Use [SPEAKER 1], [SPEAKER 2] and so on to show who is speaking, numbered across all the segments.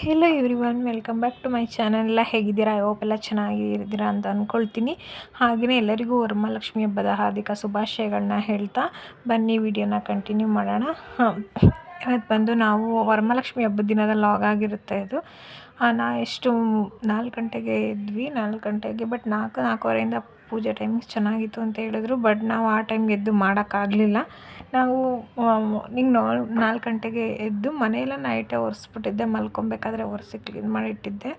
[SPEAKER 1] Hello everyone welcome back to my channel ಎಲ್ಲ ಹೇಗಿದ್ದೀರಾ? Hope ಎಲ್ಲ ಚೆನ್ನಾಗಿದ್ದೀರಾ ಅಂತ ಅಂದ್ಕೊಳ್ತೀನಿ ಹಾಗೆಯೇ ಎಲ್ಲರಿಗೂ ವರಮಹಾಲಕ್ಷ್ಮಿ ಹಬ್ಬದ ಹಾರ್ದಿಕ ಶುಭಾಶಯಗಳನ್ನ ಹೇಳ್ತಾ ಬನ್ನಿ, ವಿಡಿಯೋನ ಕಂಟಿನ್ಯೂ ಮಾಡೋಣ. ಇವತ್ತು ಬಂದು ನಾವು ವರಮಹಾಲಕ್ಷ್ಮಿ ಹಬ್ಬದ ದಿನದ ಲಾಗ್ ಆಗಿರುತ್ತೆ ಇದು. ನಾ ಎಷ್ಟು ನಾಲ್ಕು ಗಂಟೆಗೆ ಇದ್ವಿ, ನಾಲ್ಕು ಗಂಟೆಗೆ ಬಟ್ ನಾಲ್ಕು, ನಾಲ್ಕೂವರೆಯಿಂದ ಪೂಜೆ ಟೈಮಿಂಗ್ಸ್ ಚೆನ್ನಾಗಿತ್ತು ಅಂತ ಹೇಳಿದ್ರು ಬಟ್ ನಾವು ಆ ಟೈಮ್ಗೆ ಎದ್ದು ಮಾಡೋಕ್ಕಾಗಲಿಲ್ಲ. ನಾವು ನಿಂಗೆ ನಾಲ್ಕು ಗಂಟೆಗೆ ಎದ್ದು ಮನೆಯೆಲ್ಲ ನೈಟೇ ಒರೆಸ್ಬಿಟ್ಟಿದ್ದೆ, ಮಲ್ಕೊಬೇಕಾದ್ರೆ ಒರೆಸಿ ಕ್ಲೀನ್ ಮಾಡಿಟ್ಟಿದ್ದೆ.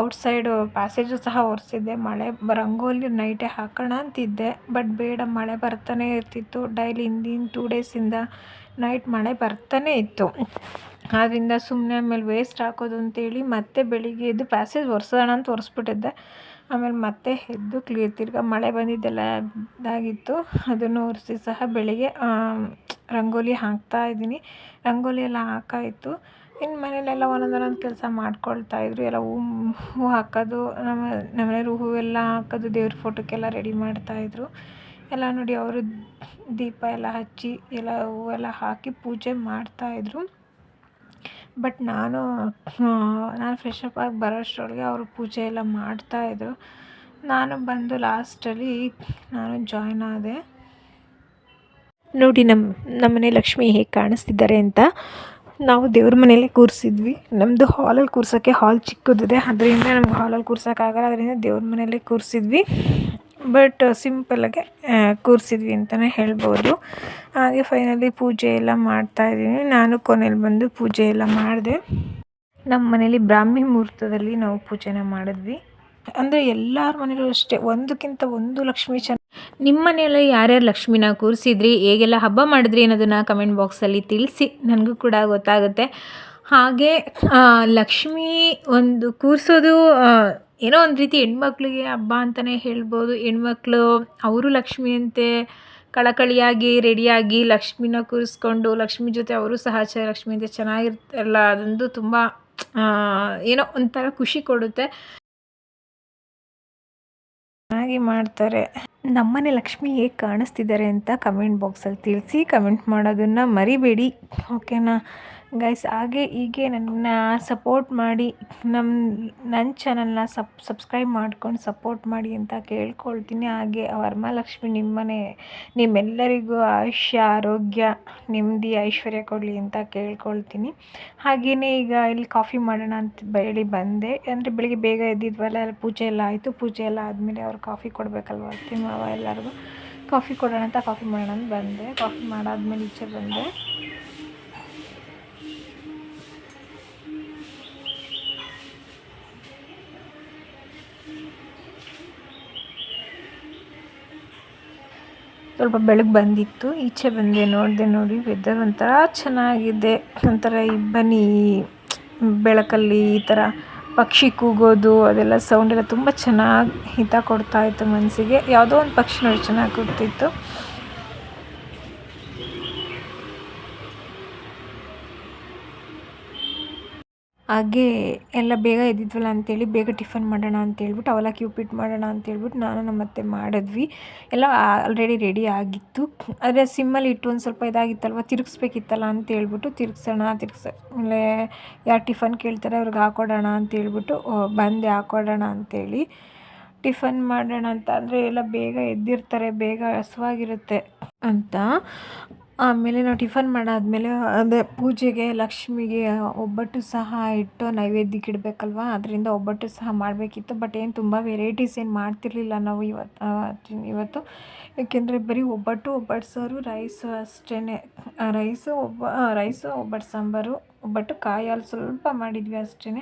[SPEAKER 1] ಔಟ್ಸೈಡು ಪ್ಯಾಸೇಜು ಸಹ ಒರೆಸಿದ್ದೆ, ಮಳೆ ರಂಗೋಲಿ ನೈಟೇ ಹಾಕೋಣ ಅಂತಿದ್ದೆ ಬಟ್ ಬೇಡ ಮಳೆ ಬರ್ತಾನೆ ಇರ್ತಿತ್ತು. ಡೈಲಿ ಹಿಂದಿನ ಟೂ ಡೇಸಿಂದ ನೈಟ್ ಮಳೆ ಬರ್ತಾನೆ ಇತ್ತು. ಆದ್ದರಿಂದ ಸುಮ್ಮನೆ ಆಮೇಲೆ ವೇಸ್ಟ್ ಹಾಕೋದು ಅಂತೇಳಿ ಮತ್ತೆ ಬೆಳಿಗ್ಗೆ ಎದ್ದು ಪ್ಯಾಸೇಜ್ ಒರೆಸೋಣ ಅಂತ ಒರೆಸ್ಬಿಟ್ಟಿದ್ದೆ. ಆಮೇಲೆ ಮತ್ತೆ ಎದ್ದು ಕ್ಲೀ ತಿರ್ಗಾ ಮಳೆ ಬಂದಿದ್ದೆಲ್ಲ ಇದಾಗಿತ್ತು. ಅದನ್ನು ಒರೆಸಿ ಸಹ ಬೆಳಿಗ್ಗೆ ರಂಗೋಲಿ ಹಾಕ್ತಾ ಇದ್ದೀನಿ. ರಂಗೋಲಿ ಎಲ್ಲ ಹಾಕಾಯಿತು. ಇನ್ನು ಮನೇಲೆಲ್ಲ ಒಂದೊಂದು ಕೆಲಸ ಮಾಡ್ಕೊಳ್ತಾಯಿದ್ರು ಎಲ್ಲ ಹೂ ಹೂ ಹಾಕೋದು, ನಮ್ಮ ನಮ್ಮ ಮನೆಯವ್ರು ಹೂವೆಲ್ಲ ಹಾಕೋದು ದೇವ್ರ ಫೋಟೋಕ್ಕೆಲ್ಲ ರೆಡಿ ಮಾಡ್ತಾಯಿದ್ರು ಎಲ್ಲ ನೋಡಿ ಅವರು ದೀಪ ಎಲ್ಲ ಹಚ್ಚಿ ಎಲ್ಲ ಹೂವೆಲ್ಲ ಹಾಕಿ ಪೂಜೆ ಮಾಡ್ತಾಯಿದ್ರು ಬಟ್ ನಾನು ನಾನು ಫ್ರೆಶ್ ಅಪ್ ಆಗಿ ಬರೋಷ್ಟರೊಳಗೆ ಅವರು ಪೂಜೆ ಎಲ್ಲ ಮಾಡ್ತಾಯಿದ್ರು ನಾನು ಬಂದು ಲಾಸ್ಟಲ್ಲಿ ನಾನು ಜಾಯ್ನ್ ಆದೆ. ನೋಡಿ ನಮ್ಮ ನಮ್ಮನೆ ಲಕ್ಷ್ಮಿ ಹೇಗೆ ಕಾಣಿಸ್ತಿದ್ದಾರೆ ಅಂತ. ನಾವು ದೇವ್ರ ಮನೆಯಲ್ಲೇ ಕೂರಿಸಿದ್ವಿ. ನಮ್ಮದು ಹಾಲಲ್ಲಿ ಕೂರ್ಸೋಕ್ಕೆ ಹಾಲ್ ಚಿಕ್ಕದಿದೆ. ಅದರಿಂದ ನಮ್ಗೆ ಹಾಲಲ್ಲಿ ಕೂರ್ಸೋಕ್ಕಾಗಲ್ಲ. ಅದರಿಂದ ದೇವ್ರ ಮನೆಯಲ್ಲೇ ಕೂರಿಸಿದ್ವಿ. ಬಟ್ ಸಿಂಪಲ್ಲಾಗೆ ಕೂರಿಸಿದ್ವಿ ಅಂತಲೇ ಹೇಳ್ಬೋದು. ಹಾಗೆ ಫೈನಲಿ ಪೂಜೆ ಎಲ್ಲ ಮಾಡ್ತಾಯಿದ್ದೀನಿ ನಾನು ಕೊನೆಯಲ್ಲಿ ಬಂದು ಪೂಜೆ ಎಲ್ಲ ಮಾಡಿದೆ. ನಮ್ಮ ಮನೇಲಿ ಬ್ರಾಹ್ಮಿ ಮುಹೂರ್ತದಲ್ಲಿ ನಾವು ಪೂಜೆನ ಮಾಡಿದ್ವಿ. ಅಂದರೆ ಎಲ್ಲರ ಮನೇಲೂ ಅಷ್ಟೇ, ಒಂದಕ್ಕಿಂತ ಒಂದು ಲಕ್ಷ್ಮಿ ಚೆನ್ನ ನಿಮ್ಮ ಮನೆಯಲ್ಲಿ ಯಾರ್ಯಾರು ಲಕ್ಷ್ಮಿನ ಕೂರಿಸಿದ್ರಿ, ಹೇಗೆಲ್ಲ ಹಬ್ಬ ಮಾಡಿದ್ರಿ ಅನ್ನೋದನ್ನು ಕಮೆಂಟ್ ಬಾಕ್ಸಲ್ಲಿ ತಿಳಿಸಿ, ನನಗೂ ಕೂಡ ಗೊತ್ತಾಗುತ್ತೆ. ಹಾಗೆ ಲಕ್ಷ್ಮಿ ಒಂದು ಕೂರಿಸೋದು ಏನೋ ಒಂದು ರೀತಿ ಹೆಣ್ಮಕ್ಳಿಗೆ ಹಬ್ಬ ಅಂತಲೇ ಹೇಳ್ಬೋದು. ಹೆಣ್ಮಕ್ಳು ಅವರು ಲಕ್ಷ್ಮಿಯಂತೆ ಕಳಕಳಿಯಾಗಿ, ರೆಡಿಯಾಗಿ ಲಕ್ಷ್ಮಿನ ಕೂರಿಸ್ಕೊಂಡು, ಲಕ್ಷ್ಮಿ ಜೊತೆ ಅವರು ಸಹಚರ ಲಕ್ಷ್ಮಿಯಂತೆ ಚೆನ್ನಾಗಿರ್ತಲ್ಲ ಅದೊಂದು ತುಂಬ ಏನೋ ಒಂಥರ ಖುಷಿ ಕೊಡುತ್ತೆ. ಚೆನ್ನಾಗಿ ಮಾಡ್ತಾರೆ. ನಮ್ಮನೆ ಲಕ್ಷ್ಮಿ ಹೇಗೆ ಕಾಣಿಸ್ತಿದ್ದಾರೆ ಅಂತ ಕಮೆಂಟ್ ಬಾಕ್ಸಲ್ಲಿ ತಿಳಿಸಿ, ಕಮೆಂಟ್ ಮಾಡೋದನ್ನು ಮರಿಬೇಡಿ. ಓಕೆನಾ? ಗೈಸ್ ಹಾಗೆ ಹೀಗೆ ನನ್ನ ಸಪೋರ್ಟ್ ಮಾಡಿ ನಮ್ಮ ನನ್ನ ಚಾನಲ್ನ ಸಬ್ ಸಬ್ಸ್ಕ್ರೈಬ್ ಮಾಡ್ಕೊಂಡು ಸಪೋರ್ಟ್ ಮಾಡಿ ಅಂತ ಕೇಳ್ಕೊಳ್ತೀನಿ. ಹಾಗೆ ವರಮಹಾಲಕ್ಷ್ಮಿ ನಿಮ್ಮನೆ, ನಿಮ್ಮೆಲ್ಲರಿಗೂ ಆಯುಷ್ಯ ಆರೋಗ್ಯ, ನೆಮ್ಮದಿ, ಐಶ್ವರ್ಯ ಕೊಡಲಿ ಅಂತ ಕೇಳ್ಕೊಳ್ತೀನಿ. ಹಾಗೆಯೇ ಈಗ ಇಲ್ಲಿ ಕಾಫಿ ಮಾಡೋಣ ಅಂತ ಹೇಳಿ ಬಂದೆ. ಅಂದರೆ ಬೆಳಿಗ್ಗೆ ಬೇಗ ಎದ್ದಿದ್ವಲ್ಲ ಪೂಜೆ ಎಲ್ಲ ಆಯಿತು. ಪೂಜೆ ಎಲ್ಲ ಆದಮೇಲೆ ಅವ್ರು ಕಾಫಿ ಕೊಡಬೇಕಲ್ವ ಅತ್ತೆ ಮಾವ ಎಲ್ಲರಿಗೂ? ಕಾಫಿ ಕೊಡೋಣ ಅಂತ ಕಾಫಿ ಮಾಡೋಣ ಅಂತ ಬಂದೆ. ಕಾಫಿ ಮಾಡಾದ್ಮೇಲೆ ಈಚೆ ಬಂದೆ. ಸ್ವಲ್ಪ ಬೆಳಗ್ಗೆ ಬಂದಿತ್ತು. ಈಚೆ ಬಂದೆ, ನೋಡಿದೆ ನೋಡಿ ವೆದರ್ ಒಂಥರ ಚೆನ್ನಾಗಿದೆ. ಒಂಥರ ಇಬ್ಬನಿ ಬೆಳಕಲ್ಲಿ ಈ ಥರ ಪಕ್ಷಿ ಕೂಗೋದು, ಅದೆಲ್ಲ ಸೌಂಡೆಲ್ಲ ತುಂಬ ಚೆನ್ನಾಗಿ ಹಿತ ಕೊಡ್ತಾಯಿತ್ತು ಮನಸ್ಸಿಗೆ ಯಾವುದೋ ಒಂದು ಪಕ್ಷಿ ನೋಡಿ ಚೆನ್ನಾಗಿ ಕೂಗ್ತಿತ್ತು. ಹಾಗೆ ಎಲ್ಲ ಬೇಗ ಎದ್ದಿದ್ವಲ್ಲ ಅಂತೇಳಿ ಬೇಗ ಟಿಫನ್ ಮಾಡೋಣ ಅಂತೇಳ್ಬಿಟ್ಟು ಅವಲಕ್ಕಿ ಉಪ್ಪಿಟ್ಟು ಮಾಡೋಣ ಅಂತೇಳ್ಬಿಟ್ಟು ನಾನು ನಮ್ಮ ಅತ್ತೆ ಮಾಡಿದ್ವಿ. ಎಲ್ಲ ಆಲ್ರೆಡಿ ರೆಡಿ ಆಗಿತ್ತು. ಆದರೆ ಸಿಮ್ಮಲ್ಲಿ ಇಟ್ಟು ಒಂದು ಸ್ವಲ್ಪ ಇದಾಗಿತ್ತಲ್ವ, ತಿರುಗಿಸ್ಬೇಕಿತ್ತಲ್ಲ ಅಂತೇಳ್ಬಿಟ್ಟು ತಿರುಗ್ಸೋಣ, ತಿರ್ಗ್ಸ, ಆಮೇಲೆ ಯಾರು ಟಿಫನ್ ಕೇಳ್ತಾರೆ ಅವ್ರಿಗೆ ಹಾಕೊಡೋಣ ಅಂತೇಳ್ಬಿಟ್ಟು ಬಂದೆ ಹಾಕೊಡೋಣ ಅಂತೇಳಿ. ಟಿಫನ್ ಮಾಡೋಣ ಅಂತ ಅಂದರೆ ಎಲ್ಲ ಬೇಗ ಎದ್ದಿರ್ತಾರೆ, ಬೇಗ ಹಸ್ವಾಗಿರುತ್ತೆ ಅಂತ. ಆಮೇಲೆ ನಾವು ಟಿಫನ್ ಮಾಡಾದಮೇಲೆ, ಅದೇ ಪೂಜೆಗೆ, ಲಕ್ಷ್ಮಿಗೆ ಒಬ್ಬಟ್ಟು ಸಹ ಇಟ್ಟು ನೈವೇದ್ಯಕ್ಕೆ ಇಡಬೇಕಲ್ವಾ? ಅದರಿಂದ ಒಬ್ಬಟ್ಟು ಸಹ ಮಾಡಬೇಕಿತ್ತು. ಬಟ್ ಏನು ತುಂಬ ವೆರೈಟೀಸ್ ಏನು ಮಾಡ್ತಿರಲಿಲ್ಲ ನಾವು ಇವತ್ತು ಇವತ್ತು. ಏಕೆಂದರೆ ಬರೀ ಒಬ್ಬಟ್ಟು ಒಬ್ಬಟ್ಟು ಸಾರು, ರೈಸು ಅಷ್ಟೇ ರೈಸು, ಒಬ್ಬ ರೈಸು, ಒಬ್ಬಟ್ಟು ಸಾಂಬಾರು, ಒಬ್ಬಟ್ಟು ಕಾಯಿ ಹಾಲು ಸ್ವಲ್ಪ ಮಾಡಿದ್ವಿ ಅಷ್ಟೇ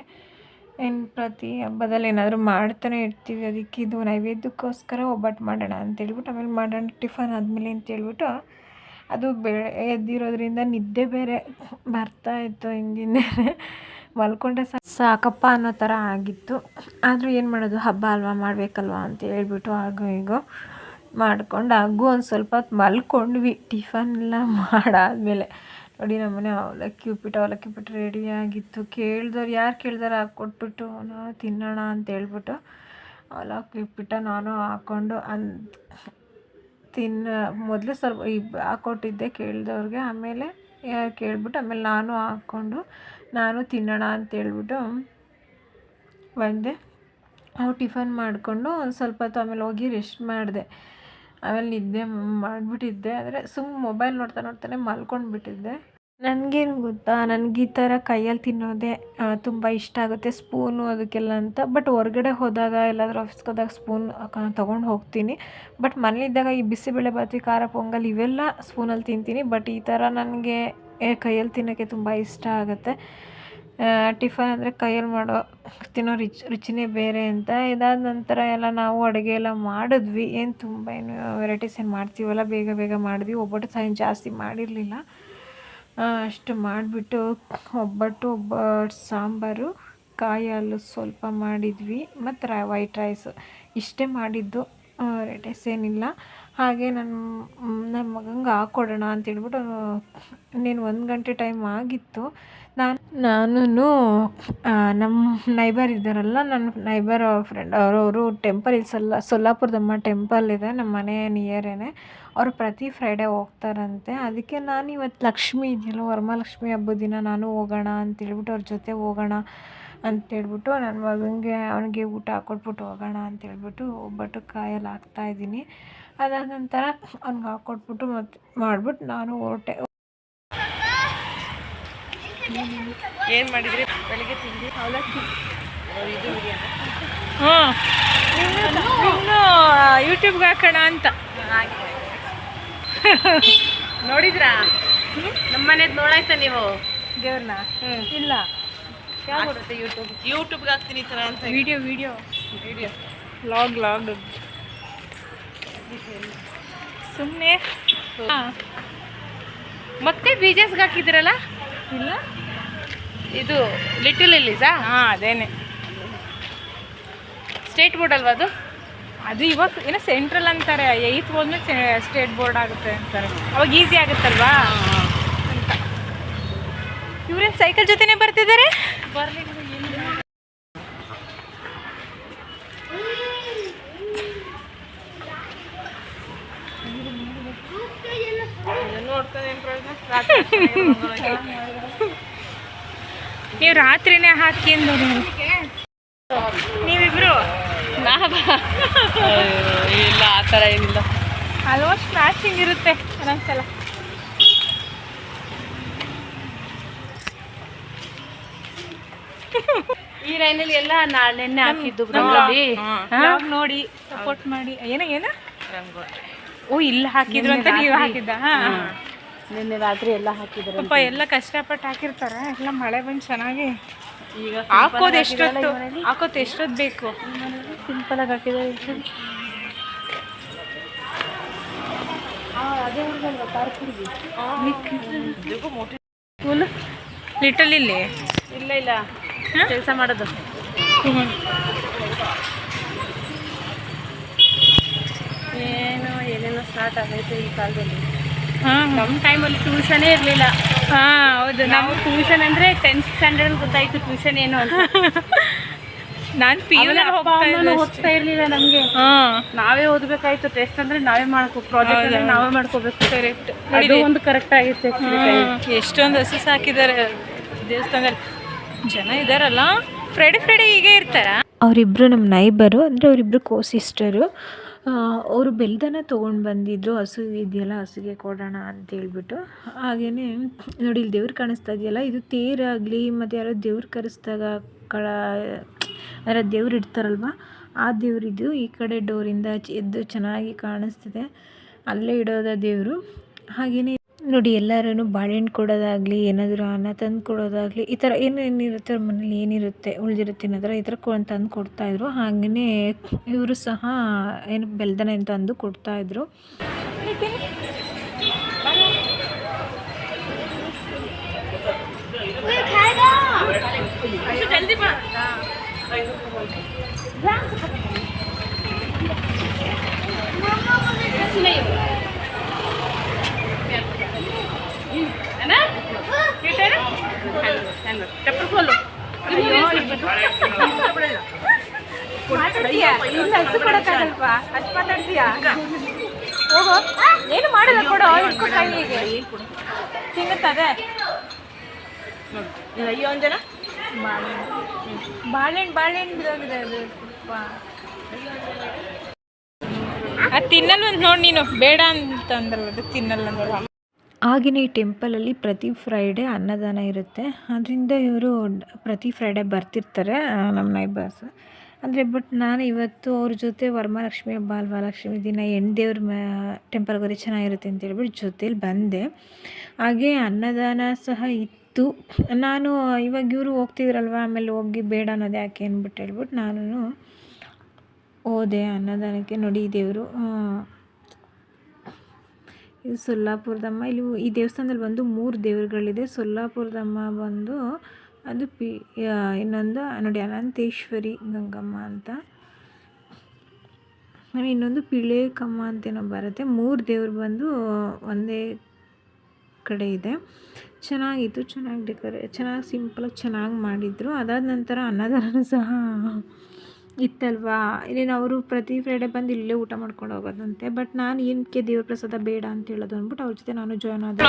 [SPEAKER 1] ಏನು ಪ್ರತಿ ಹಬ್ಬದಲ್ಲಿ ಏನಾದರೂ ಮಾಡ್ತಾನೆ ಇರ್ತೀವಿ. ಅದಕ್ಕೆ ಇದು ನೈವೇದ್ಯಕ್ಕೋಸ್ಕರ ಒಬ್ಬಟ್ಟು ಮಾಡೋಣ ಅಂತೇಳ್ಬಿಟ್ಟು ಆಮೇಲೆ ಮಾಡೋಣ, ಟಿಫನ್ ಆದಮೇಲೆ ಅಂತೇಳ್ಬಿಟ್ಟು ಅದು ಬೆಳೆ ಎದ್ದಿರೋದ್ರಿಂದ ನಿದ್ದೆ ಬೇರೆ ಬರ್ತಾ ಇತ್ತು ಹಿಂದಿನ ಮಲ್ಕೊಂಡ್ರೆ ಸಾಕಪ್ಪ ಅನ್ನೋ ಥರ ಆಗಿತ್ತು. ಆದರೂ ಏನು ಮಾಡೋದು, ಹಬ್ಬ ಅಲ್ವಾ, ಮಾಡಬೇಕಲ್ವಾ ಅಂತ ಹೇಳ್ಬಿಟ್ಟು ಆಗೋ ಹೀಗೋ ಮಾಡ್ಕೊಂಡು ಹಾಗೂ ಒಂದು ಸ್ವಲ್ಪ ಹೊತ್ತು ಮಲ್ಕೊಂಡ್ವಿ. ಟಿಫನ್ ಎಲ್ಲ ಮಾಡಾದಮೇಲೆ. ನೋಡಿ ನಮ್ಮನೆ ಅವಲಕ್ಕಿ ಉಪ್ಪಿಟ್ಟು ಅವಲಕ್ಕಿ ಉಪ್ಪಿಟ್ಟು ರೆಡಿಯಾಗಿತ್ತು ಕೇಳಿದವ್ರು, ಯಾರು ಕೇಳ್ದಾರೆ ಹಾಕ್ಕೊಟ್ಬಿಟ್ಟು, ನಾನು ತಿನ್ನೋಣ ಅಂತ ಹೇಳ್ಬಿಟ್ಟು ಅವಲಕ್ಕಿ ಉಪ್ಪಿಟ್ಟು ನಾನು ಹಾಕ್ಕೊಂಡು ಅಂದ್ ತಿನ್ನ, ಮೊದಲು ಸ್ವಲ್ಪ ಈ ಹಾಕ್ಕೊಟ್ಟಿದ್ದೆ ಕೇಳಿದವ್ರಿಗೆ, ಆಮೇಲೆ ಕೇಳ್ಬಿಟ್ಟು ಆಮೇಲೆ ನಾನು ಹಾಕ್ಕೊಂಡು ನಾನು ತಿನ್ನೋಣ ಅಂತೇಳ್ಬಿಟ್ಟು ಬಂದೆ. ಅವು ಟಿಫನ್ ಮಾಡಿಕೊಂಡು ಒಂದು ಸ್ವಲ್ಪ ಹೊತ್ತು ಆಮೇಲೆ ಹೋಗಿ ರೆಸ್ಟ್ ಮಾಡಿದೆ. ಆಮೇಲೆ ನಿದ್ದೆ ಮಾಡಿಬಿಟ್ಟಿದ್ದೆ. ಆದರೆ ಸುಮ್ಮನೆ ಮೊಬೈಲ್ ನೋಡ್ತಾ ನೋಡ್ತಾನೆ ಮಲ್ಕೊಂಡ್ಬಿಟ್ಟಿದ್ದೆ. ನನಗೇನು ಗೊತ್ತಾ? ನನಗೆ ಈ ಥರ ಕೈಯಲ್ಲಿ ತಿನ್ನೋದೇ ತುಂಬ ಇಷ್ಟ ಆಗುತ್ತೆ. ಸ್ಪೂನು ಅದಕ್ಕೆಲ್ಲ ಅಂತ. ಬಟ್ ಹೊರ್ಗಡೆ ಹೋದಾಗ ಎಲ್ಲಾದರೂ ಆಫೀಸ್ಗೆ ಹೋದಾಗ ಸ್ಪೂನ್ ತೊಗೊಂಡು ಹೋಗ್ತೀನಿ. ಬಟ್ ಮನೇಲಿದ್ದಾಗ ಈ ಬಿಸಿಬೇಳೆ ಬಾತಿ ಖಾರ ಪೊಂಗಲ್ ಇವೆಲ್ಲ ಸ್ಪೂನಲ್ಲಿ ತಿಂತೀನಿ. ಬಟ್ ಈ ಥರ ನನಗೆ ಕೈಯಲ್ಲಿ ತಿನ್ನೋಕ್ಕೆ ತುಂಬ ಇಷ್ಟ ಆಗುತ್ತೆ. ಟಿಫನ್ ಅಂದರೆ ಕೈಯಲ್ಲಿ ಮಾಡೋ, ತಿನ್ನೋ ರಿಚ್, ರುಚಿನೇ ಬೇರೆ ಅಂತ. ಇದಾದ ನಂತರ ಎಲ್ಲ ನಾವು ಅಡುಗೆ ಎಲ್ಲ ಮಾಡಿದ್ವಿ. ಏನು ತುಂಬ, ಏನು ವೆರೈಟೀಸ್ ಏನು ಮಾಡ್ತೀವಲ್ಲ, ಬೇಗ ಬೇಗ ಮಾಡಿದ್ವಿ. ಒಬ್ಬಟ್ಟು ಏನು ಜಾಸ್ತಿ ಮಾಡಿರಲಿಲ್ಲ. ಅಷ್ಟು ಮಾಡಿಬಿಟ್ಟು ಒಬ್ಬಟ್ಟು, ಒಬ್ಬ ಸಾಂಬಾರು, ಕಾಯಿ ಹಾಲು ಸ್ವಲ್ಪ ಮಾಡಿದ್ವಿ. ಮತ್ತು ರ ವೈಟ್ ರೈಸ್ ಇಷ್ಟೇ ಮಾಡಿದ್ದು. ವೆರೈಟೀಸ್ ಏನಿಲ್ಲ. ಹಾಗೆ ನನ್ನ ನನ್ನ ಮಗಂಗೆ ಹಾಕ್ಕೊಡೋಣ ಅಂತೇಳ್ಬಿಟ್ಟು, ನೀನು ಒಂದು ಗಂಟೆ ಟೈಮ್ ಆಗಿತ್ತು. ನಾನು ನಾನು ನಮ್ಮ ನೈಬರ್ ಇದ್ದಾರಲ್ಲ ನನ್ನ ನೈಬರ್ ಫ್ರೆಂಡ್ ಅವರವರು ಟೆಂಪಲ್ ಇಲ್ಲಿ ಸೊಲ್ಲ ಸೊಲ್ಲಾಪುರದಮ್ಮ ಟೆಂಪಲ್ ಇದೆ ನಮ್ಮ ಮನೆ ನಿಯರೇನೆ ಅವರು ಪ್ರತಿ ಫ್ರೈಡೇ ಹೋಗ್ತಾರಂತೆ. ಅದಕ್ಕೆ ನಾನು ಇವತ್ತು ಲಕ್ಷ್ಮಿ ಇದೆಯಲ್ಲ, ವರಮಹಾಲಕ್ಷ್ಮಿ ಹಬ್ಬದ ದಿನ ನಾನು ಹೋಗೋಣ ಅಂತೇಳ್ಬಿಟ್ಟು ಅವ್ರ ಜೊತೆ ಹೋಗೋಣ ಅಂತೇಳ್ಬಿಟ್ಟು ನನ್ನ ಮಗನಿಗೆ ಅವನಿಗೆ ಊಟ ಹಾಕ್ಕೊಟ್ಬಿಟ್ಟು ಹೋಗೋಣ ಅಂತೇಳ್ಬಿಟ್ಟು, ಒಬ್ಬಟ್ಟು ಕಾಯಲ್ಲಿ ಹಾಕ್ತಾಯಿದ್ದೀನಿ ಅದಾದ ನಂತರ ಅವ್ನಿಗೆ ಹಾಕ್ಕೊಟ್ಬಿಟ್ಟು ಮತ್ತು ಮಾಡ್ಬಿಟ್ಟು ನಾನು ಹೊರಟೆ.
[SPEAKER 2] ಏನು ಮಾಡಿದ್ರಿ? ಬೆಳಿಗ್ಗೆ ತಿಂಡಿ? ಅವಲಕ್ಕಿ.
[SPEAKER 1] ಇನ್ನು ಯೂಟ್ಯೂಬ್ಗೆ ಹಾಕೋಣ ಅಂತ.
[SPEAKER 2] ನೋಡಿದ್ರಾ? ನಮ್ಮ ಮನೇದು ನೋಡಾಯ್ತಾ ನೀವು?
[SPEAKER 1] ದೇವ್ರನ್ನ ಇಲ್ಲ.
[SPEAKER 2] ಬರುತ್ತೆ ಯೂಟ್ಯೂಬ್ ಯೂಟ್ಯೂಬ್ಗೆ ಹಾಕ್ತೀನಿ ಈ ಥರ ಅಂತ.
[SPEAKER 1] Video video
[SPEAKER 2] video
[SPEAKER 1] log log ಸುಮ್ಮನೆ
[SPEAKER 2] ಮತ್ತೆ ಬೀಜಸ್ಗೆ ಹಾಕಿದ್ರಲ್ಲ
[SPEAKER 1] ಇಲ್ಲ.
[SPEAKER 2] ಇದು ಲಿಟಲ್ ಇಲ್ಲಿಸಾ
[SPEAKER 1] ಹಾಂ ಅದೇನೆ.
[SPEAKER 2] ಸ್ಟೇಟ್ ಬೋರ್ಡ್ ಅಲ್ವಾ ಅದು?
[SPEAKER 1] ಅದು ಇವಾಗ ಏನು ಸೆಂಟ್ರಲ್ ಅಂತಾರೆ. ಏಯ್ತ್ ಹೋದ್ಮೇಲೆ ಸ್ಟೇಟ್ ಬೋರ್ಡ್ ಆಗುತ್ತೆ ಅಂತಾರೆ. ಅವಾಗ ಈಸಿ ಆಗುತ್ತಲ್ವಾ? ಇವ್ರೇನು ಸೈಕಲ್ ಜೊತೆನೆ ಬರ್ತಿದ್ದಾರೆ?
[SPEAKER 2] ಬರಲಿ ನೋಡ್ತಾನೆ
[SPEAKER 1] ನೀವು ರಾತ್ರಿನೇ ಹಾಕಿ ನೀವಿಬ್ರು?
[SPEAKER 2] ಇಲ್ಲ ಆ ಥರ ಏನಿಲ್ಲ.
[SPEAKER 1] ಆಲ್ಮೋಸ್ಟ್ ಮ್ಯಾಚಿಂಗ್ ಇರುತ್ತೆ ಒಂದೊಂದ್ಸಲ.
[SPEAKER 2] ಈ ರೈನಲ್ಲಿ ಎಲ್ಲ ನೆನ್ನೆ ಹಾಕಿದ್ದು
[SPEAKER 1] ರಂಗೋಲಿ ನೋಡಿ ಸಪೋರ್ಟ್ ಮಾಡಿ. ಏನ ಏನ? ಓ ಇಲ್ಲ ಹಾಕಿದ್ರು ಅಂತ ನೀವು ಹಾಕಿದ್ದ.
[SPEAKER 2] ನಿನ್ನೆ ರಾತ್ರಿ ಎಲ್ಲ ಹಾಕಿದ್ರು
[SPEAKER 1] ಪಾಪ ಎಲ್ಲ ಕಷ್ಟಪಟ್ಟು ಹಾಕಿರ್ತಾರೆ. ಎಲ್ಲ ಮಳೆ ಬಂದು ಚೆನ್ನಾಗಿ
[SPEAKER 2] ಈಗ
[SPEAKER 1] ಹಾಕೋದು ಎಷ್ಟೊತ್ತು? ಹಾಕೋದು ಎಷ್ಟೊತ್ತು ಬೇಕು?
[SPEAKER 2] ಸಿಂಪಲ್ ಆಗಿ ಹಾಕಿದ್ದಾರೆ ಸ್ಕೂಲ್
[SPEAKER 1] ಲಿಟಲ್ ಇಲ್ಲಿ?
[SPEAKER 2] ಇಲ್ಲ ಇಲ್ಲ. ಕೆಲಸ ಮಾಡೋದು. ಏನು ಏನೇನೋ ಸ್ಟಾರ್ಟ್ ಆಗೈತೆ ಈ ಕಾಲದಲ್ಲಿ. ನಮ್ಮ ಟೈಮಲ್ಲಿ ಟ್ಯೂಷನೇ ಇರಲಿಲ್ಲ.
[SPEAKER 1] ಹಾಂ ಹೌದು.
[SPEAKER 2] ನಾವು ಟ್ಯೂಷನ್ ಅಂದರೆ ಟೆಂತ್ ಸ್ಟ್ಯಾಂಡರ್ಡ್ ಗೊತ್ತಾಯ್ತು ಟ್ಯೂಷನ್ ಏನು ಅಂತ.
[SPEAKER 1] ನಾನು ಪಿ ಯು
[SPEAKER 2] ಓದ್ತಾ ಇರಲಿಲ್ಲ ನಮಗೆ.
[SPEAKER 1] ಹಾಂ.
[SPEAKER 2] ನಾವೇ ಓದಬೇಕಾಯ್ತು ಟೆಸ್ಟ್ ಅಂದರೆ ನಾವೇ ಮಾಡ್ಕೋ ಪ್ರಾಜೆಕ್ಟ್ ನಾವೇ ಮಾಡ್ಕೋಬೇಕು.
[SPEAKER 1] ಕರೆಕ್ಟ್
[SPEAKER 2] ಅದು ಒಂದು ಕರೆಕ್ಟ್ ಆಗಿರುತ್ತೆ
[SPEAKER 1] ಎಷ್ಟೊಂದು ಹಸು ಸಾಕಿದ್ದಾರೆ ದೇವಸ್ಥಾನದಲ್ಲಿ. ಜನ ಇದ್ದಾರಲ್ಲ ಫ್ರೈಡೆ ಫ್ರೈಡೆ ಹೀಗೆ ಇರ್ತಾರ? ಅವರಿಬ್ಬರು ನಮ್ಮ ನೈಬರು ಅಂದರೆ ಅವರಿಬ್ಬರು ಕೋ ಸಿಸ್ಟರು ಅವರು ಬೆಲ್ದನ ತೊಗೊಂಡು ಬಂದಿದ್ದರು ಹಸು ಇದೆಯಲ್ಲ, ಹಸುಗೆ ಕೊಡೋಣ ಅಂತೇಳ್ಬಿಟ್ಟು ಹಾಗೆಯೇ ನೋಡಿ, ಇಲ್ಲಿ ದೇವ್ರು ಕಾಣಿಸ್ತಾ ಇದೆಯಲ್ಲ, ಇದು ತೇರಾಗಲಿ ಮತ್ತು ಯಾರೋ ದೇವ್ರು ಕರೆಸ್ದಾಗ ಕಳ, ಯಾರೋ ದೇವ್ರು ಇಡ್ತಾರಲ್ವ, ಆ ದೇವರಿದ್ದು ಈ ಕಡೆ ಡೋರಿಂದ ಎದ್ದು ಚೆನ್ನಾಗಿ ಕಾಣಿಸ್ತಿದೆ. ಅಲ್ಲೇ ಇಡೋದ ದೇವರು. ಹಾಗೆಯೇ ನೋಡಿ ಎಲ್ಲರೂ ಬಾಳೆಹಣ್ಣು ಕೊಡೋದಾಗಲಿ, ಏನಾದರೂ ಅನ್ನ ತಂದು ಕೊಡೋದಾಗಲಿ, ಈ ಥರ ಏನೇನಿರುತ್ತೆ ಅವ್ರ ಮನೇಲಿ? ಏನಿರುತ್ತೆ? ಉಳಿದಿರುತ್ತೆ ಅನ್ನೋದ್ರ ಈ ಥರ ತಂದು ಕೊಡ್ತಾಯಿದ್ರು ಹಾಗೆಯೇ ಇವರು ಸಹ ಏನು ಬೆಲ್ದನ ತಂದು ಕೊಡ್ತಾಯಿದ್ರು
[SPEAKER 2] ಜಲ್ದಿ ಬಾ ಚಪ್ಪಲ್ खोलो
[SPEAKER 1] ಮಾತಾಡ್ತೀಯಾ? ಇಲ್ಲ ಹಸು ಕೊಡೋಕ್ಕಾಗಲ್ವಾ? ಅಷ್ಟು ಮಾತಾಡ್ತೀಯಾ? ಹೋಗೋ ಏನು ಮಾಡಿಲ್ಲ ಕೊಡು ಇಟ್ಕೊ ಕೈಗೆ ತಿನ್ನುತ್ತದೆ
[SPEAKER 2] ನೋಡಿ ಅಯ್ಯೋ
[SPEAKER 1] ಬಾಳೆಹಣ್ಣು ಬಾಳೆಹಣ್ಣು ಅದು. ತಿನ್ನಲ್ಲ ಅಂತ ನೋಡಿ ನೀನು. ಬೇಡ ಅಂತಂದ್ರೆ ಅಂದ್ರಲ್ಲ ಅದು ತಿನ್ನಲ್ಲ ನೋಡು ಹಾಗೆಯೇ ಈ ಟೆಂಪಲಲ್ಲಿ ಪ್ರತಿ ಫ್ರೈಡೇ ಅನ್ನದಾನ ಇರುತ್ತೆ. ಅದರಿಂದ ಇವರು ಪ್ರತಿ ಫ್ರೈಡೇ ಬರ್ತಿರ್ತಾರೆ ನಮ್ಮ ನೈಬರ್ಸ್ ಅಂದರೆ ಬಟ್ ನಾನು ಇವತ್ತು ಅವ್ರ ಜೊತೆ ವರಮಹಾಲಕ್ಷ್ಮಿ ಹಬ್ಬ ದಿನ ಹೆಣ್ಣು ದೇವ್ರ ಮ ಟೆಂಪಲ್ಗೆ ಹೋದ್ರೆ ಚೆನ್ನಾಗಿರುತ್ತೆ ಅಂತ ಹೇಳ್ಬಿಟ್ಟು ಜೊತೇಲಿ ಬಂದೆ. ಹಾಗೆ ಅನ್ನದಾನ ಸಹ ಇತ್ತು. ನಾನು, ಇವಾಗ ಇವರು ಹೋಗ್ತಿದ್ರಲ್ವ, ಆಮೇಲೆ ಹೋಗಿ ಬೇಡ ಅನ್ನೋದು ಯಾಕೆ ಅಂದ್ಬಿಟ್ಟು ಹೇಳ್ಬಿಟ್ಟು ನಾನು ಹೋದೆ ಅನ್ನದಾನಕ್ಕೆ ನೋಡಿ ದೇವರು. ಇದು ಸೊಲ್ಲಾಪುರದಮ್ಮ. ಇಲ್ಲಿ ಈ ದೇವಸ್ಥಾನದಲ್ಲಿ ಬಂದು ಮೂರು ದೇವರುಗಳಿದೆ. ಸೊಲ್ಲಾಪುರದಮ್ಮ ಬಂದು ಅದು ಪಿ ಇನ್ನೊಂದು ನೋಡಿ ಅನಂತೇಶ್ವರಿ ಗಂಗಮ್ಮ ಅಂತ. ಇನ್ನೊಂದು ಪಿಳೇಕಮ್ಮ ಅಂತೇನೋ ಬರುತ್ತೆ. ಮೂರು ದೇವರು ಬಂದು ಒಂದೇ ಕಡೆ ಇದೆ. ಚೆನ್ನಾಗಿತ್ತು, ಚೆನ್ನಾಗಿ ಡೆಕೋರೇ, ಚೆನ್ನಾಗಿ ಸಿಂಪಲಾಗಿ ಚೆನ್ನಾಗಿ ಮಾಡಿದರು. ಅದಾದ ನಂತರ ಅನ್ನದಾನ ಸಹ ಇತ್ತಲ್ವಾ? ಇನ್ನೇನು ಅವರು ಪ್ರತಿ ಫ್ರೈಡೇ ಬಂದು ಇಲ್ಲೇ ಊಟ ಮಾಡ್ಕೊಂಡು ಹೋಗೋದಂತೆ. ಬಟ್ ನಾನು ಏನಕ್ಕೆ ದೇವ್ರ ಪ್ರಸಾದ ಬೇಡ ಅಂತ ಹೇಳೋದು ಅಂದ್ಬಿಟ್ಟು ಅವ್ರ ಜೊತೆ ನಾನು ಜಾಯ್ನ್ ಆದೆ.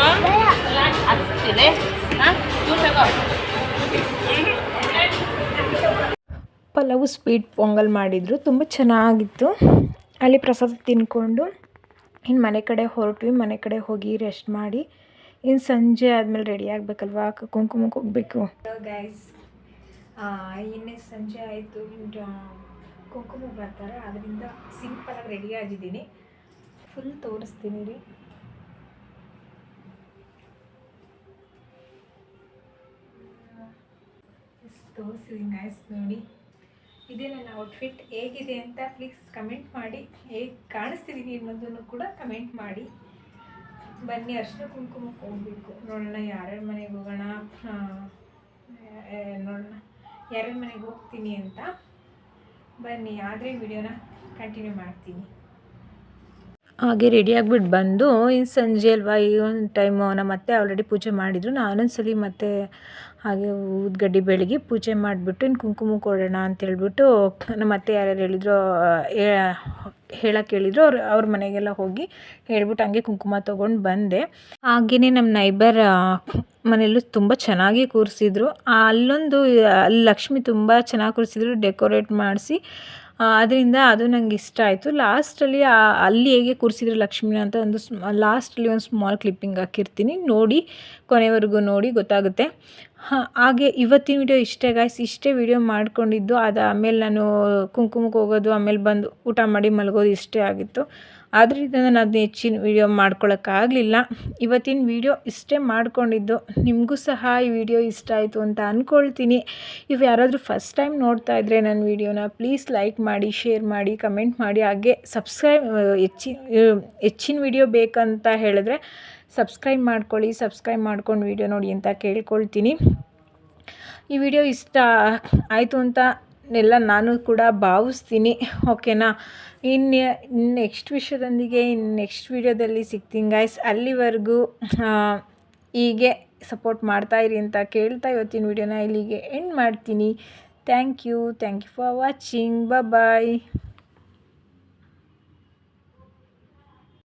[SPEAKER 1] ಪಲವು ಸ್ವೀಟ್ ಪೊಂಗಲ್ ಮಾಡಿದರು. ತುಂಬ ಚೆನ್ನಾಗಿತ್ತು. ಅಲ್ಲಿ ಪ್ರಸಾದ ತಿನ್ಕೊಂಡು ಇನ್ನು ಮನೆ ಕಡೆ ಹೊರಟ್ವಿ. ಮನೆ ಕಡೆ ಹೋಗಿ ರೆಸ್ಟ್ ಮಾಡಿ. ಇನ್ನು ಸಂಜೆ ಆದಮೇಲೆ ರೆಡಿ ಆಗಬೇಕಲ್ವಾ? ಕುಂಕುಮಕ್ಕೆ ಹೋಗಬೇಕು. ಗೈಸ್ ಇನ್ನೇ ಸಂಜೆ ಆಯಿತು. ಕುಂಕುಮ ಬರ್ತಾರೆ. ಅದರಿಂದ ಸಿಂಪಲಾಗಿ ರೆಡಿ ಆಗಿದ್ದೀನಿ. ಫುಲ್ ತೋರಿಸ್ತೀನಿ ರೀ. ತೋರಿಸಿದ್ದೀನಿ ಗಾಯ್ಸ್ ನೋಡಿ. ಇದೇ ನನ್ನ ಔಟ್ಫಿಟ್ ಹೇಗಿದೆ ಅಂತ ಪ್ಲೀಸ್ ಕಮೆಂಟ್ ಮಾಡಿ. ಹೇಗೆ ಕಾಣಿಸ್ತಿದ್ದೀನಿ ಅನ್ನೋದನ್ನು ಕೂಡ ಕಮೆಂಟ್ ಮಾಡಿ. ಬನ್ನಿ, ಅರ್ಶಿನ ಕುಂಕುಮಕ್ಕೆ ಹೋಗ್ಬೇಕು. ನೋಡೋಣ, ಯಾರ್ಯಾರ ಮನೆಗೆ ಹೋಗೋಣ? ನೋಡೋಣ. ಯಾರ್ಯಾರ ಮನೆಗೆ ಹೋಗ್ತೀನಿ ಅಂತ. ಬನ್ನಿ, ಆದರೆ ವಿಡಿಯೋನ ಕಂಟಿನ್ಯೂ ಮಾಡ್ತೀನಿ. ಹಾಗೆ ರೆಡಿ ಆಗಿಬಿಟ್ಟು ಬಂದು ಇನ್ನು ಸಂಜೆ ಅಲ್ವಾ, ಈ ಒಂದು ಟೈಮು ನಮ್ಮ ಮತ್ತೆ ಆಲ್ರೆಡಿ ಪೂಜೆ ಮಾಡಿದರು. ನಾನೊಂದ್ಸಲಿ ಮತ್ತೆ ಹಾಗೆ ಊದ್ಗಡ್ಡಿ ಬೆಳಗ್ಗೆ ಪೂಜೆ ಮಾಡಿಬಿಟ್ಟು ಇನ್ನು ಕುಂಕುಮ ಕೊಡೋಣ ಅಂತ ಹೇಳ್ಬಿಟ್ಟು ನಮ್ಮ ಅತ್ತೆ ಯಾರ್ಯಾರು ಹೇಳಿದ್ರು ಹೇಳಕ್ಕೆ ಹೇಳಿದ್ರು ಅವ್ರು, ಅವ್ರ ಮನೆಗೆಲ್ಲ ಹೋಗಿ ಹೇಳ್ಬಿಟ್ಟು ಹಂಗೆ ಕುಂಕುಮ ತೊಗೊಂಡು ಬಂದೆ. ಹಾಗೆಯೇ ನಮ್ಮ ನೈಬರ್ ಮನೆಯಲ್ಲೂ ತುಂಬ ಚೆನ್ನಾಗಿ ಕೂರಿಸಿದ್ರು. ಅಲ್ಲೊಂದು ಅಲ್ಲಿ ಲಕ್ಷ್ಮಿ ತುಂಬ ಚೆನ್ನಾಗಿ ಕೂರಿಸಿದ್ರು, ಡೆಕೋರೇಟ್ ಮಾಡಿಸಿ. ಅದರಿಂದ ಅದು ನಂಗೆ ಇಷ್ಟ ಆಯಿತು. ಲಾಸ್ಟಲ್ಲಿ ಅಲ್ಲಿ ಹೇಗೆ ಕೂರಿಸಿದ್ರು ಲಕ್ಷ್ಮಿನ ಅಂತ ಒಂದು ಲಾಸ್ಟಲ್ಲಿ ಒಂದು ಸ್ಮಾಲ್ ಕ್ಲಿಪ್ಪಿಂಗ್ ಹಾಕಿರ್ತೀನಿ. ನೋಡಿ, ಕೊನೆವರೆಗೂ ನೋಡಿ, ಗೊತ್ತಾಗುತ್ತೆ. ಹಾಂ, ಹಾಗೆ ಇವತ್ತಿನ ವಿಡಿಯೋ ಇಷ್ಟೇ ಗಾಯ್ಸ್ ಇಷ್ಟೇ ವಿಡಿಯೋ ಮಾಡ್ಕೊಂಡಿದ್ದು. ಅದು ಆಮೇಲೆ ನಾನು ಕುಂಕುಮಕ್ಕೆ ಹೋಗೋದು, ಆಮೇಲೆ ಬಂದು ಊಟ ಮಾಡಿ ಮಲಗೋದು ಇಷ್ಟೇ ಆಗಿತ್ತು. ಆದ್ದರಿಂದ ನಾನು ಅದನ್ನ ಹೆಚ್ಚಿನ ವಿಡಿಯೋ ಮಾಡ್ಕೊಳಕ್ಕಾಗಲಿಲ್ಲ ಇವತ್ತಿನ ವಿಡಿಯೋ ಇಷ್ಟೇ ಮಾಡ್ಕೊಂಡಿದ್ದು. ನಿಮಗೂ ಸಹ ಈ ವಿಡಿಯೋ ಇಷ್ಟ ಆಯಿತು ಅಂತ ಅಂದ್ಕೊಳ್ತೀನಿ ಇವು ಯಾರಾದರೂ ಫಸ್ಟ್ ಟೈಮ್ ನೋಡ್ತಾ ಇದ್ದರೆ ನನ್ನ ವಿಡಿಯೋನ ಪ್ಲೀಸ್ ಲೈಕ್ ಮಾಡಿ ಶೇರ್ ಮಾಡಿ ಕಮೆಂಟ್ ಮಾಡಿ. ಹಾಗೆ ಸಬ್ಸ್ಕ್ರೈಬ್ ಹೆಚ್ಚಿನ ಹೆಚ್ಚಿನ ವಿಡಿಯೋ ಬೇಕಂತ ಹೇಳಿದ್ರೆ ಸಬ್ಸ್ಕ್ರೈಬ್ ಮಾಡ್ಕೊಳ್ಳಿ, ಸಬ್ಸ್ಕ್ರೈಬ್ ಮಾಡ್ಕೊಂಡು ವೀಡಿಯೋ ನೋಡಿ ಅಂತ ಕೇಳ್ಕೊಳ್ತೀನಿ. ಈ ವಿಡಿಯೋ ಇಷ್ಟ ಆಯಿತು ಅಂತ ಎಲ್ಲ ನಾನು ಕೂಡ ಭಾವಿಸ್ತೀನಿ ಓಕೆನಾ ಇನ್ನು ನೆಕ್ಸ್ಟ್ ವಿಷಯದೊಂದಿಗೆ ಇನ್ನು ನೆಕ್ಸ್ಟ್ ವಿಡಿಯೋದಲ್ಲಿ ಸಿಗ್ತೀನಿ ಗಾಯ್ಸ್ ಅಲ್ಲಿವರೆಗೂ ಹೀಗೆ ಸಪೋರ್ಟ್ ಮಾಡ್ತಾಯಿರಿ ಅಂತ ಕೇಳ್ತಾ ಇವತ್ತಿನ ವಿಡಿಯೋನ ಇಲ್ಲಿಗೆ ಎಂಡ್ ಮಾಡ್ತೀನಿ. Thank you thank you for watching bye